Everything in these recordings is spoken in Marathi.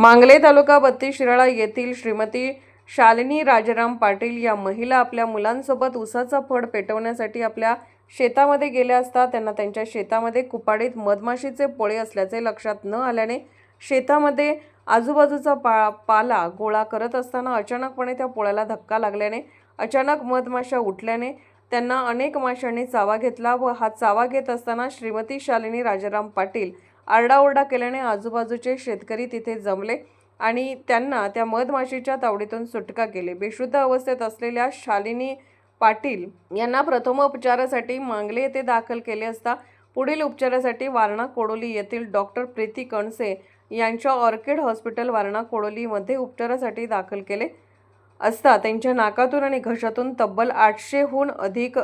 मांगले तालुका बत्तीस शिराळा येथील श्रीमती शालिनी राजाराम पाटील या महिला आपल्या मुलांसोबत उसाचा फड पेटवण्यासाठी आपल्या शेतामध्ये गेल्या असता त्यांना त्यांच्या शेतामध्ये कुपाडीत मधमाशीचे पोळे असल्याचे लक्षात न आल्याने शेतामध्ये आजूबाजूचा पा पाला गोळा करत असताना अचानकपणे त्या पोळ्याला धक्का लागल्याने अचानक मधमाशा उठल्याने त्यांना अनेक माशांनी चावा घेतला व हा चावा घेत असताना श्रीमती शालिनी राजाराम पाटील आरडाओरडा केल्याने आजूबाजूचे शेतकरी तिथे जमले आणि त्यांना त्या मधमाशीच्या तावडीतून सुटका केली. बेशुद्ध अवस्थेत असलेल्या शालिनी पाटील यांना प्रथमोपचारासाठी मांगले येथे दाखल केले असता पुढील उपचारासाठी वारणा कोडोली येथील डॉक्टर प्रीती कणसे यांच्या ऑर्किड हॉस्पिटल वारणा कोडोलीमध्ये उपचारासाठी दाखल केले असता त्यांच्या नाकातून आणि घशातून तब्बल आठशेहून अधिक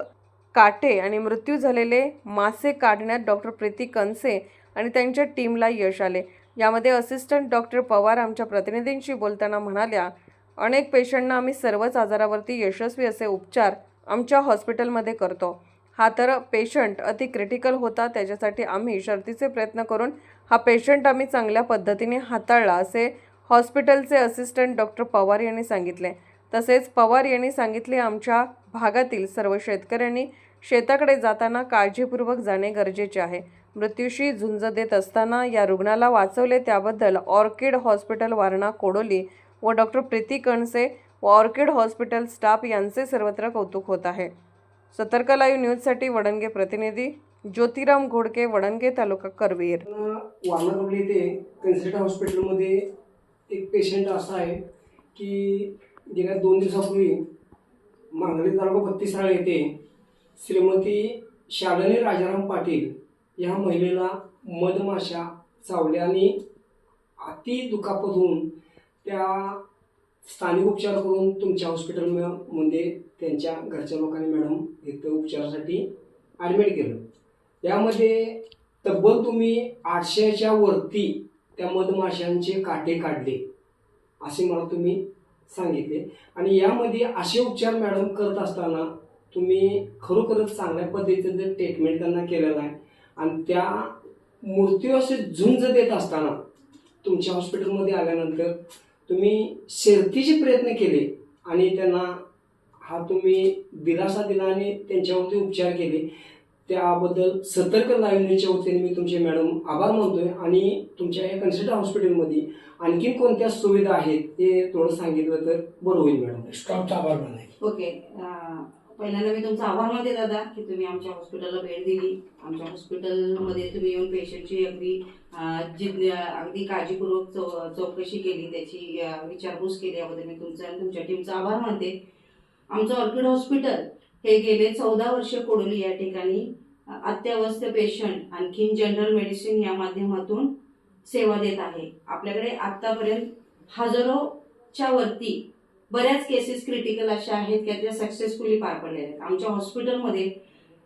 काटे आणि मृत्यू झालेले मासे काढण्यात डॉक्टर प्रीती कणसे आणि त्यांच्या टीमला यश आले. यामध्ये असिस्टंट डॉक्टर पवार आमच्या प्रतिनिधींशी बोलताना म्हणाल्या अनेक पेशंटना आम्ही सर्वच आजारावरती यशस्वी असे उपचार आमच्या हॉस्पिटलमध्ये करतो. हा तर पेशंट अति क्रिटिकल होता त्याच्यासाठी आम्ही शर्तीचे प्रयत्न करून हा पेशंट आम्ही चांगल्या पद्धतीने हाताळला असे हॉस्पिटलचे असिस्टंट डॉक्टर पवार यांनी सांगितले. तसेच पवार यांनी सांगितले आमच्या भागातील सर्व शेतकऱ्यांनी शेताकडे जाताना काळजीपूर्वक जाणे गरजेचे आहे. मृत्यूशी झुंज देत असताना या रुग्णाला वाचवले त्याबद्दल ऑर्किड हॉस्पिटल वारणा कोडोली व डॉक्टर प्रीती कणसे व ऑर्किड हॉस्पिटल स्टाफ यांचे सर्वत्र कौतुक होत आहे. सतर्क लाईव्ह न्यूजसाठी वडणगे प्रतिनिधी ज्योतिराम घोडके वडणगे तालुका करवीर. वारणाकडे येथे कन्सल्ट हॉस्पिटलमध्ये एक पेशंट असा आहे की गेल्या दोन दिवसापूर्वी मांगली तालुका बत्तीसराळ येथे श्रीमती शालिनी राजाराम पाटील या महिलेला मधमाशा चावल्या आणि अति दुखापत होऊन त्या स्थानिक उपचार करून तुमच्या हॉस्पिटलमध्ये त्यांच्या घरच्या लोकांनी मॅडम इथं उपचारासाठी ॲडमिट केलं. यामध्ये तब्बल तुम्ही आठशेच्या वरती त्या मधमाशांचे काटे काढले असे मला तुम्ही सांगितले. आणि यामध्ये असे उपचार मॅडम करत असताना तुम्ही खरोखरच चांगल्या पद्धतीचं ट्रीटमेंट त्यांना केलेलं आहे आणि त्या मृत्यू असे झुंज देत असताना तुमच्या हॉस्पिटलमध्ये आल्यानंतर तुम्ही शर्थीचे प्रयत्न केले आणि त्यांना हा तुम्ही दिलासा दिला आणि त्यांच्यावरती उपचार केले. त्याबद्दल सतर्क लाईव्ह न्यूजच्या वतीने मी तुमचे मॅडम आभार मानतोय आणि तुमच्या या कन्सल्ट हॉस्पिटलमध्ये आणखीन कोणत्या सुविधा आहेत ते थोडं सांगितलं तर बरं होईल मॅडम. स्टॉपचा आभार मानाय ओके पहिल्यांदा मी तुमचा आभार मानते दादा की तुम्ही आमच्या हॉस्पिटलला भेट दिली. आमच्या हॉस्पिटलमध्ये तुम्ही येऊन पेशंटची अगदी अं, अगदी काळजीपूर्वक चौ चौकशी केली त्याची विचारपूस केल्याबद्दल मी तुमचा आणि तुमच्या टीमचा आभार मानते. आमचं ऑर्किड हॉस्पिटल हे गेले चौदा वर्ष कोडोली या ठिकाणी अत्यावस्थ पेशंट आणखीन जनरल मेडिसिन या माध्यमातून सेवा देत आहे. आपल्याकडे आत्तापर्यंत हजारोच्या वरती बऱ्याच केसेस क्रिटिकल अशा आहेत की त्या सक्सेसफुली पार पडलेल्या आहेत. आमच्या हॉस्पिटलमध्ये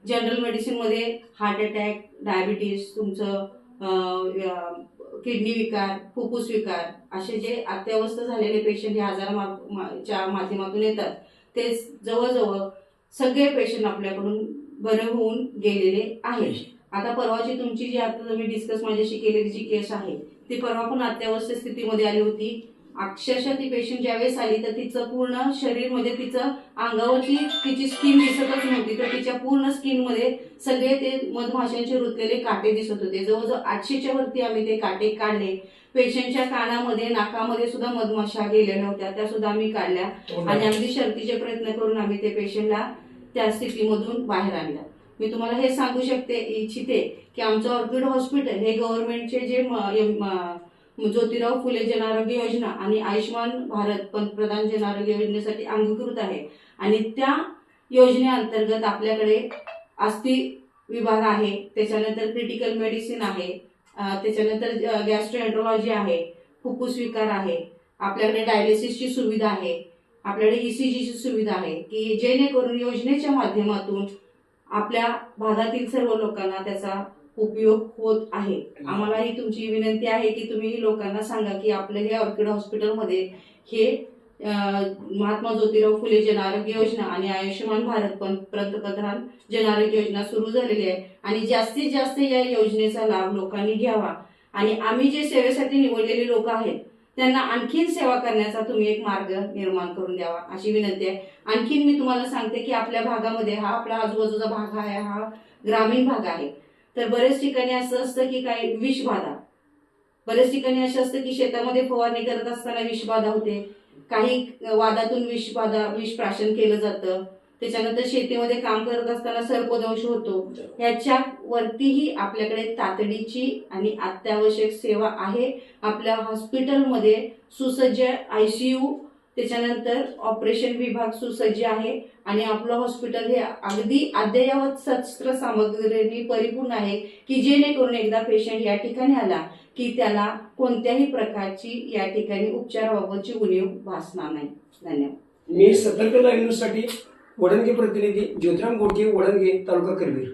जनरल मेडिसिनमध्ये हार्ट अटॅक डायबिटीस तुमचं किडनी विकार फुफ्फुस विकार असे जे अत्यवस्थ झालेले पेशंट हे आजाराच्या माध्यमातून येतात. ते जवळजवळ सगळे पेशंट आपल्याकडून बरे होऊन गेलेले आहेत. आता परवाची तुमची जी आता तुम्ही डिस्कस माझ्याशी केलेली जी केस आहे ती परवा पण अत्यावस्थ स्थितीमध्ये आली होती. अक्षरशः ती पेशंट ज्यावेळेस आली तर तिचं पूर्ण शरीर म्हणजे तिचं अंगावरती तिची स्किन दिसतच नव्हती. तर तिच्या पूर्ण स्किनमध्ये सगळे ते मधमाशांचे रुतलेले काटे दिसत होते. जवळजवळ आठशेच्या वरती आम्ही ते काटे काढले. पेशंटच्या कानामध्ये नाकामध्ये सुद्धा मधमाशा गेलेल्या होत्या त्या सुद्धा आम्ही काढल्या. आणि अगदी शर्तीचे प्रयत्न करून आम्ही ते पेशंटला त्या स्थितीमधून बाहेर आणलं. मी तुम्हाला हे सांगू शकते इच्छिते की आमचं ऑर्किड हॉस्पिटल हे गव्हर्नमेंटचे जे ज्योतिराव फुले जन आरोग्य योजना आणि आयुष्यमान भारत पंतप्रधान जन आरोग्य योजनेसाठी अंगीकृत आहे. आणि त्या योजनेअंतर्गत आपल्याकडे अस्थि विभाग आहे. त्याच्यानंतर क्रिटिकल मेडिसिन आहे. त्याच्यानंतर गॅस्ट्रोएन्ट्रोलॉजी आहे. फुफ्फुस विकार आहे. आपल्याकडे डायलिसिसची सुविधा आहे. आपल्याकडे ईसीजीची सुविधा आहे. की जेणेकरून योजनेच्या माध्यमातून आपल्या भागातील सर्व लोकांना त्याचा उपयोग होत आहे. आम्हाला ही तुमची विनंती आहे की तुम्ही लोकांना सांगा की आपल्या हे ऑर्किड हॉस्पिटलमध्ये हे महात्मा ज्योतिराव फुले जन आरोग्य योजना आणि आयुष्यमान भारत पं- पंतप्रधान जन आरोग्य योजना सुरू झालेली आहे. आणि जास्तीत जास्त या योजनेचा लाभ लोकांनी घ्यावा. आणि आम्ही जे सेवेसाठी निवडलेले लोक आहेत त्यांना आणखीन सेवा करण्याचा तुम्ही एक मार्ग निर्माण करून द्यावा अशी विनंती आहे. आणखीन मी तुम्हाला सांगते की आपल्या भागामध्ये हा आपला आजूबाजूचा भाग आहे हा ग्रामीण भाग आहे. तर बरेच ठिकाणी असं असतं की काही विषबाधा. बरेच ठिकाणी असं असतं की शेतामध्ये फवारणी करत असताना विषबाधा होते. काही वादातून विषबाधा विष प्राशन केलं जातं. त्याच्यानंतर शेतीमध्ये काम करत असताना सर्पदंश होतो. ह्याच्यावरतीही आपल्याकडे तातडीची आणि अत्यावश्यक सेवा आहे. आपल्या हॉस्पिटलमध्ये सुसज्ज आय सी यू त्याच्यानंतर ऑपरेशन विभाग सुसज्ज आहे आणि आपलं हॉस्पिटल हे अगदी अद्ययावत शस्त्र सामग्रीने परिपूर्ण आहे की जेणेकरून एकदा पेशंट या ठिकाणी आला की त्याला कोणत्याही प्रकारची या ठिकाणी उपचाराबाबतची उणीव भासणार नाही. धन्यवाद. मी सतर्कता न्यूजसाठी वडणगे प्रतिनिधी ज्योतिराम गोडके वडणगे तालुका करवीर.